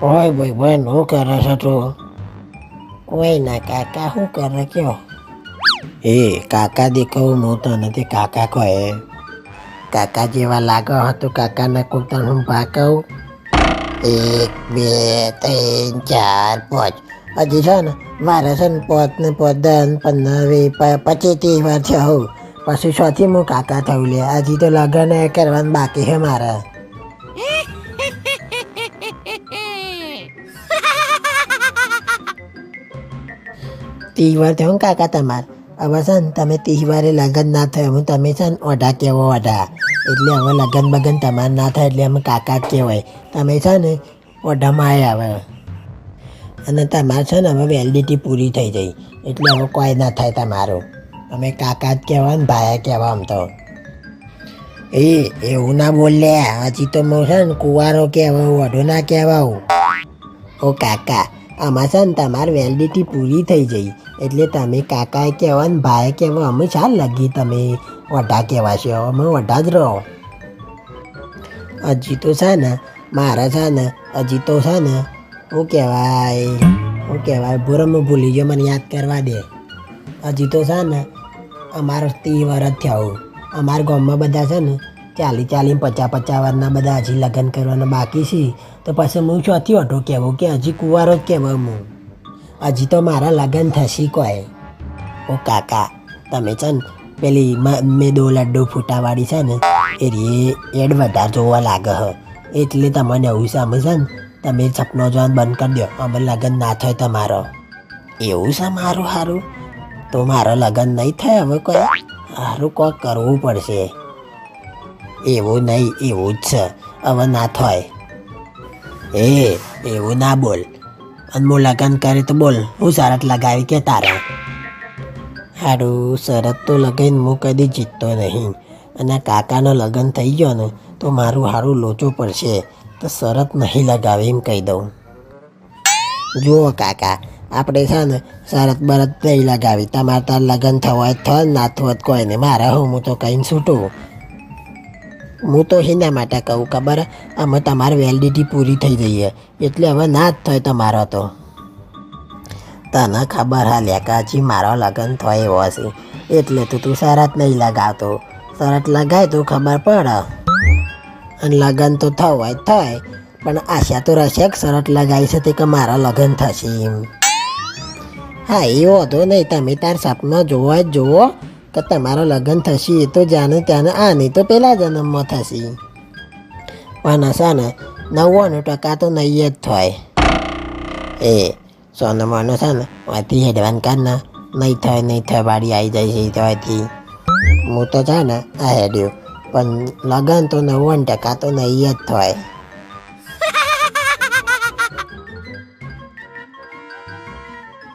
ઓય ભાઈ ભાઈ શું કરે છે તું. કોઈ ના કાકા, શું કરે કયો? એ કાકા દેખાવું તો નથી કાકા કહે કાકા જેવા લાગો હતો કાકાને કોઈ તને હું ભાકવું એક, બે, ત્રણ, ચાર, પાંચ. હજી છે ને, મારે છે ને પાંચ ને પાંચ, દસ ને પંદર, વીસ પચીસ ત્રીસ વાર છે હોઉં પછી સોથી હું કાકા થયું હજી તો લગ્ન કરવાનું બાકી છે મારે. ત્રીસ થયો ને કાકા તમારે? હવે છે ને, તમે તિહવારે વારે લગ્ન ના થયો હું તમે છે ને ઓઢા કહેવો ઓઢા? એટલે હવે લગ્ન બગન તમારે ના થાય એટલે અમે કાકા જ કહેવાય. તમે છે ને ઓઢામાં હવે અને તમારે છે ને હવે વેલિડિટી પૂરી થઈ જઈ એટલે હવે કોઈ ના થાય તમારું. અમે કાકા જ કહેવા ને, ભાયા કહેવા આમ તો. એ, એવું ના બોલે. હજી તો હું છે ને કુંવારો કહેવાય, ઓઢો ના કહેવાઉં ઓ કાકા આમાં છે ને તમારી વેલિડિટી પૂરી થઈ જઈ. એટલે તમે કાકાએ કહેવા ને ભાઈ કહેવા અમે ચાલ લગી તમે વઢા કહેવા અમે વઢા જ રહો. હજી તો છે ને, મારા છે ને, હજી તો છે ને, હું કહેવાય શું કહેવાય ભૂરમ ભૂલી ગયો, મને યાદ કરવા દે. હજી તો છે ને, અમારો ત્રીસ વર્ષ થયા. અમારા ગામમાં બધા છે ને ચાલી ચાલી પચાસ પચાસ વારના બધા હજી લગ્ન કરવાના બાકી છે. તો પછી હું ચોથી ઓટો કહેવું કે હજી કુંવારો જ કહેવાય હું. હજી તો મારા લગ્ન થશે કોઈ. ઓ કાકા, તમે છે ને પેલી મેં મેદો લડ્ડુ ફૂટાવાળી છે ને એ રીએ એડ વધારે જોવા લાગે હ. એટલે તમને એવું સમજે ને, તમે સપનો જોવાનું બંધ કરી દો. અમે લગ્ન ના થાય તમારો. એવું છે મારું સારું તો મારો લગ્ન નહીં થાય હવે કોઈ? સારું કોક કરવું પડશે. એવું નહીં, એવું જ છે. હવે ના થાય. એ, એવું ના બોલ. અને હું લગ્ન કરે તો બોલ. હું શરત લગાવી કે તારે? સારું શરત તો લગાવીને હું કદી જીતતો નહીં. અને કાકાનો લગ્ન થઈ ગયો ને તો મારું સારું લોચો પડશે. તો શરત નહીં લગાવી એમ કહી દઉં. જુઓ કાકા, આપણે છે ને શરત બરત નહીં લગાવી. તમારે તાર લગ્ન થવા જ થવા ના થવા કોઈ નહીં મારા હું હું તો કહીને છૂટું. હું તો એના માટે કહું, ખબર? અમે તમારી વેલિડિટી પૂરી થઈ જઈએ. એટલે હવે ના જ થાય તમારો તો. તને ખબર હા લેકાજી મારો લગ્ન થાય એવો છે. એટલે તો તું શરત નહીં લગાવતો. શરત લગાય તો ખબર પડે. અને લગ્ન તો થવાય થાય. પણ આશા તો રહેશે કે શરત લગાવી છે તે કે મારા લગ્ન થશે એમ. હા એ વાંધો નહીં. તમે તાર સપના જોવા જ જુઓ કે તમારો લગ્ન થશે એ તો જાણે ત્યાંને આ નહીં તો પહેલાં જન્મમાં થશે. પણ હશે ને, નવ્વાણું ટકા તો નહીં જ થાય. એ, સોનમાનો છે ને અહીંથી હેડવાન કર ને નહીં થાય નહીં થાય, વાડી આવી જાય છે અહીંથી હું તો છે ને, આ હેડ્યું. પણ લગ્ન તો નવ્વાણું ટકા તો નહીં જ થાય.